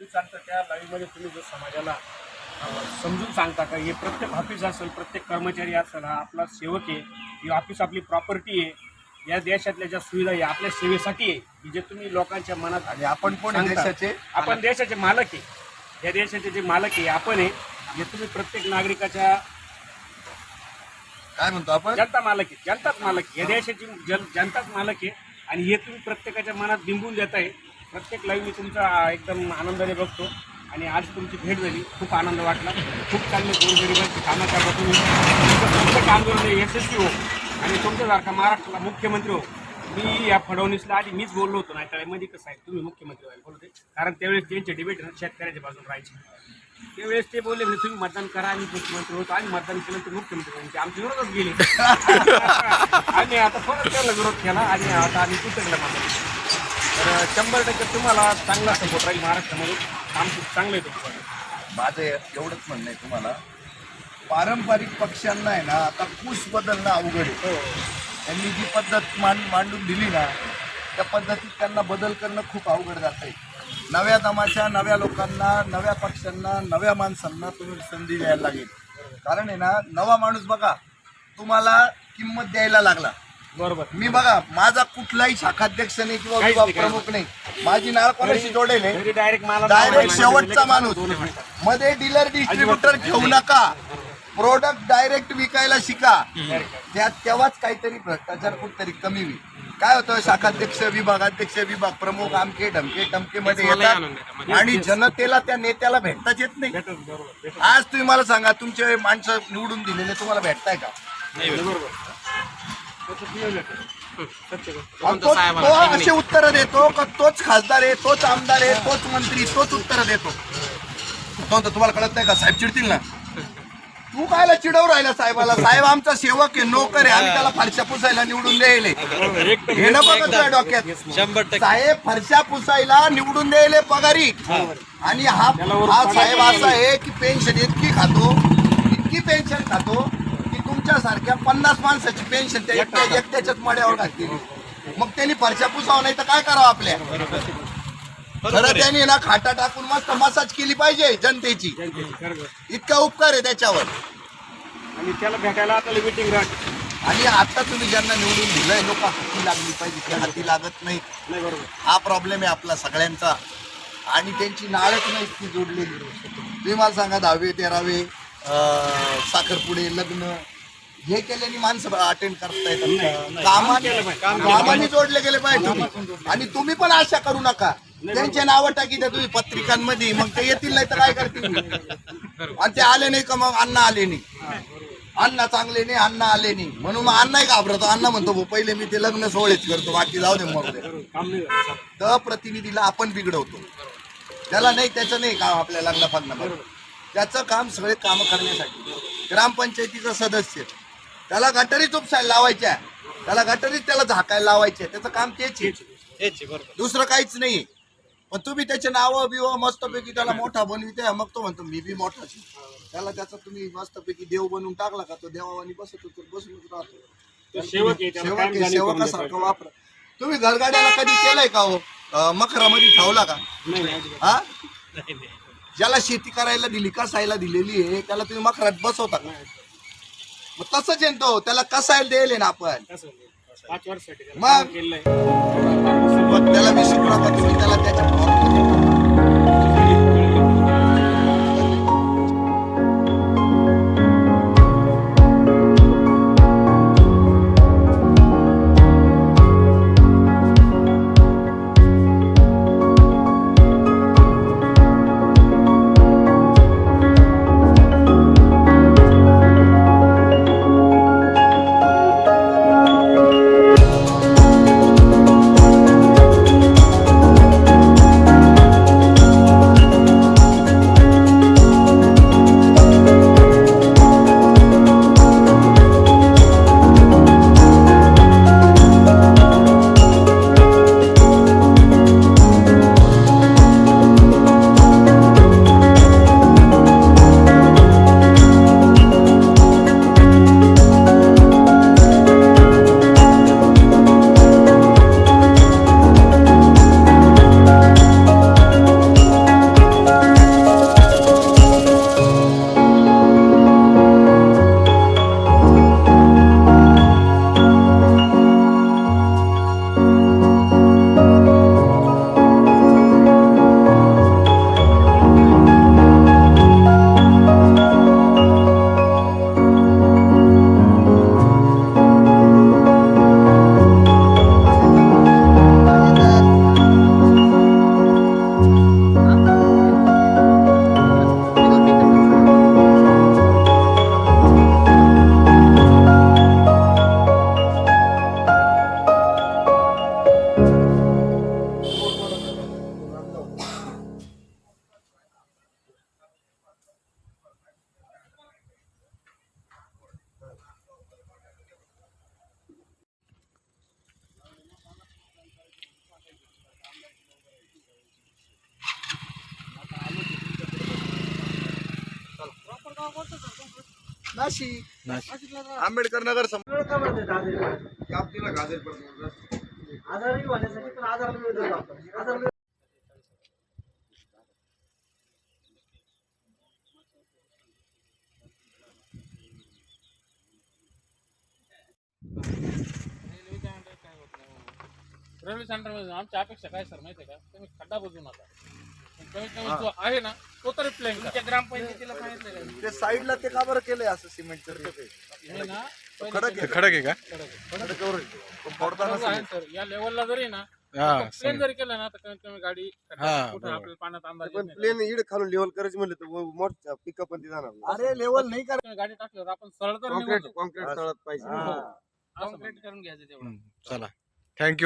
सांगता त्या लाईव्हमध्ये तुम्ही जो समाजाला समजून सांगता का? हे प्रत्येक ऑफिस असेल प्रत्येक कर्मचारी असेल हा आपला सेवक आहे ही ऑफिस आपली प्रॉपर्टी आहे. या देशातल्या ज्या सुविधा आहे आपल्या सेवेसाठी आहे की जे तुम्ही लोकांच्या मनात आणि आपण सांगता. देशाचे आपण देशाचे मालक आहे. या देशाचे जे मालक आहे आपण आहे हे तुम्ही प्रत्येक नागरिकाच्या काय म्हणतो आपण? जनता मालक आहे जनताच मालक आहे. या देशाची जन जनताच मालक आहे. आणि हे तुम्ही प्रत्येकाच्या मनात बिंबून देत आहे प्रत्येक लाईव्ह मी तुमचा एकदम आनंदाने बघतो. आणि आज तुमची भेट झाली. खूप आनंद वाटला. खूप चांगले गोरगरिबांची कामं करता तुम्ही. तुमचं आंदोलन हे यशस्वी हो. आणि तुमच्यासारखा महाराष्ट्राला मुख्यमंत्री हो. मी या फडणवीसला आधी मीच बोललो होतो. नाही त्यामध्ये कसं आहे तुम्ही मुख्यमंत्री व्हायला बोलते कारण त्यावेळेस त्यांचे डिबेट शेतकऱ्याच्या बाजून राहायचे. त्यावेळेस ते बोलले म्हणजे तुम्ही मतदान करा आणि मुख्यमंत्री होतो. आणि मतदान केलं तर मुख्यमंत्री व्हायचे आमच्या विरोधात गेले. आणि आता परत त्याला विरोध केला आणि आता आम्ही पुस्तकला मागवलं तर शंभर टक्के तुम्हाला चांगला सपोर्ट राहील महाराष्ट्रामध्ये. काम खूप चांगलं आहे तुमचं माझं एवढंच म्हणणं आहे तुम्हाला. पारंपरिक पक्षांना आहे ना आता कूस बदलणं अवघड आहे. त्यांनी जी पद्धत मांड मांडून दिली ना त्या पद्धतीत त्यांना बदल करणं खूप अवघड जात आहे. नव्या दमाच्या नव्या लोकांना नव्या पक्षांना नव्या माणसांना तुम्ही संधी द्यायला लागेल. कारण आहे ना नवा माणूस बघा तुम्हाला किंमत द्यायला लागला. बरोबर. मी बघा माझा कुठलाही शाखाध्यक्ष नाही किंवा काहीच विभाग नाही, काहीच प्रमुख नाही. माझी नाळ कोणाशी जोडेल आहे? घरी डायरेक्ट मला डायरेक्ट शेवटचा माणूस. मध्ये डीलर डिस्ट्रीब्युटर घेऊ नका. प्रोडक्ट डायरेक्ट विकायला शिका. त्यात तेव्हाच काहीतरी भ्रष्टाचार कुठतरी कमी होईल. काय होतं? शाखाध्यक्ष विभागाध्यक्ष विभाग प्रमुख आमके ढमके टमके मध्ये तेच मला आणून येतात देता. आणि जनतेला त्या नेत्याला भेटताच येत नाही. भेटत बरोबर भेटत आज तुम्ही मला सांगा तुमचे माणसं निवडून दिलेले तुम्हाला भेटताय का? नाही. बरोबर. आणि तो असे. उत्तर देतो का तोच खासदार आहे तोच आमदार आहे तोच मंत्री तोच उत्तर देतो. तो म्हणतो, तुम्हाला कळत नाही का? साहेब चिडतील ना? तू कायला चिडवू राहिला साहेबाला? साहेब आमचा सेवक आहे नोकर आहे. आम्ही त्याला फरशा पुसायला निवडून द्यायले. हे न बघत डोक्यात. शंभर टक्के. साहेब फरशा पुसायला निवडून द्यायले पगारी. आणि हा हा साहेब. असा आहे की पेन्शन इतकी खातो इतकी पेन्शन खातो की तुमच्या सारख्या पन्नास माणसाची पेन्शन त्या एकट्या एकट्याच्याच मड्यावर घातली मग त्यांनी फरशा पुसावं नाही तर काय करावं आपल्या? खरं. त्यांनी ना खाटा टाकून मस्त मसाज केली पाहिजे जनतेची. इतका उपकार आहे त्याच्यावर. आणि त्याला भेटायला आता मिटिंग राहते. आणि आता तुम्ही ज्यांना निवडून दिलंय लोक हाती लागली पाहिजे ते हाती लागत नाही हा प्रॉब्लेम आहे आपला सगळ्यांचा. आणि त्यांची नाळच नाही ती जोडलेली. तुम्ही मला सांगा दहावे तेरावे साखरपुडे लग्न हे केल्याने माणसं अटेंड करता येतात कामाने कामाने जोडले गेले पाहिजे तुम्ही. आणि तुम्ही पण आशा करू नका. त्यांचे नावं टाकी द्या तुम्ही पत्रिकांमध्ये. मग ते येतील नाही तर काय करतील? आणि ते आले नाही का मग? अण्णा आले नाही. अण्णा चांगले नाही अण्णा आले नाही. म्हणून मग अण्णाही घाबरतो अण्णा म्हणतो भाऊ पहिले मी ते लग्न सोहळेच करतो बाकी जाऊ दे मग. तर प्रतिनिधीला आपण बिघडवतो. त्याला नाही त्याचं नाही काम आपल्या लग्न फागणं त्याचं काम सगळे काम करण्यासाठी. ग्रामपंचायतीचा सदस्य. त्याला गटारीच उपसायला लावायच्या. त्याला गटारीच त्याला झाकायला लावायचे. त्याचं काम तेच आहे. दुसरं काहीच नाही. पण तुम्ही त्याचे नावं बिव मस्तपैकी त्याला मोठा बनविते. मग तो म्हणतो मी बी आहे. त्याला त्याचा तुम्ही मस्तपैकी देव बनवून टाकला का तो देवावानी बसत होतो बसूनच राहतो. तो सेवक सेवकासारखं. वापरा. तुम्ही घरगाड्याला कधी केलंय का हो? मखरामध्ये ठेवला का. हा? नाही. शेती करायला दिली कसायला दिलेली आहे त्याला तुम्ही मखरात बसवता का? मग तसंच आहे ना तो त्याला कसायला द्यायला ना आपण कसं नाही. पाच वर्षासाठी त्याला मग? काम केलंय मग त्याला नका तुम्ही त्याला त्याच्या नाशिक. नाशिक. आंबेडकर नगर सम- रेल्वे सेंटरमध्ये आमची अपेक्षा काय सर? माहितीये का? तुम्ही खड्डा बुजू नका पण कमीत कमी जो आहे ना तो तरी प्लेन करा ग्रामपंचायतीला सांगितलं ते साईडला ते का बरं केलंय असं सिमेंटचं हे ना खडक आहे. खडक आहे का? खडक आहे. खडक आहे सर या लेवलला जरी ना हा प्लेन जरी केलं ना तर कमीत कमी गाडी हा, कुठं बरोबर. आपल्याला पाण्यात अंदाज येत पण नाही. प्लेन इकडे खालून लेवल करायचं म्हणलं तर मोठं पिकअप पण ते जाणार अरे लेवल नाही करा गाडी टाकल्यावर आपण सरळ तर कॉन्क्रीट निघून कॉन्क्रीट तळात पाहिजे. कॉन्क्रीट करून घ्यायचं तेवढं. चला. थँक्यू